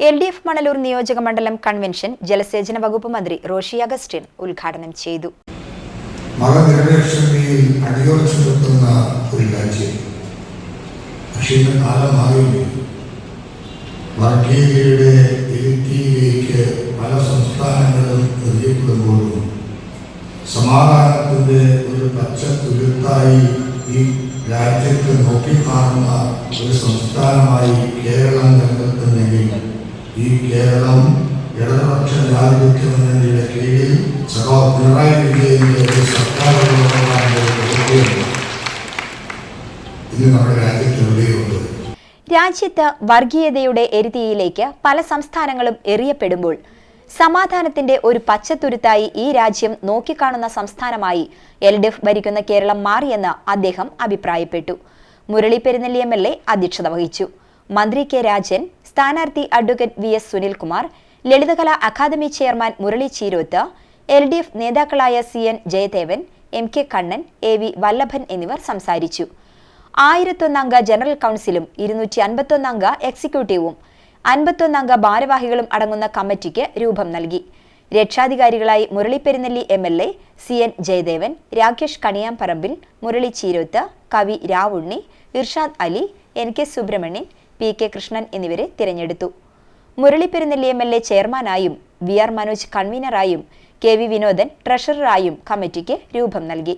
L D F Manalur നിയോജക മണ്ഡലം convention ജലസേചന വകുപ്പ് മന്ത്രി റോഷി അഗസ്റ്റിൻ ഉദ്ഘാടനം ചെയ്തു. സമാധാനത്തിന്റെ ഒരു പച്ച തുരുത്തായി ഈ രാജ്യത്ത് നോക്കിക്കാണുന്ന ഒരു സംസ്ഥാനമായി ഈ കേരളം ഇടതുപക്ഷ ജനാധിപത്യ മുന്നണിയുടെ കീഴിൽ സഹോ പിണറായി വിജയന്റെ ഒരു രാജ്യത്ത് രാജ്യത്ത് വർഗീയതയുടെ എരുതിയിലേക്ക് പല സംസ്ഥാനങ്ങളും എറിയപ്പെടുമ്പോൾ സമാധാനത്തിന്റെ ഒരു പച്ചത്തുരുത്തായി ഈ രാജ്യം നോക്കിക്കാണുന്ന സംസ്ഥാനമായി എൽ ഡി എഫ് ഭരിക്കുന്ന കേരളം മാറിയെന്ന് അദ്ദേഹം അഭിപ്രായപ്പെട്ടു. Murali Perunnelli M L A അധ്യക്ഷത വഹിച്ചു. മന്ത്രി കെ രാജൻ സ്ഥാനാർത്ഥി advocate V S Sunilkumar Lalithakala Akademi chairman Murali Cheeroth L D F നേതാക്കളായ C N Jayadevan M K Kannan A V Vallabhan എന്നിവർ സംസാരിച്ചു. ആയിരത്തൊന്നംഗ ജനറൽ കൗൺസിലും ഇരുന്നൂറ്റി അൻപത്തൊന്നംഗ എക്സിക്യൂട്ടീവും അൻപത്തൊന്നംഗ ഭാരവാഹികളും അടങ്ങുന്ന കമ്മിറ്റിക്ക് രൂപം നൽകി. രക്ഷാധികാരികളായി Murali Perunnelli M L A C N Jayadevan Rakesh Kaniyamparambil Murali Cheeroth കവി Ravunni Irshad Ali N K Subrahmanyan P K Krishnan എന്നിവരെ തിരഞ്ഞെടുത്തു. Murali Perunnelli M L A ചെയർമാനായും V R Manoj കൺവീനറായും കെ വി വിനോദൻ ട്രഷററായും കമ്മിറ്റിക്ക് രൂപം നൽകി.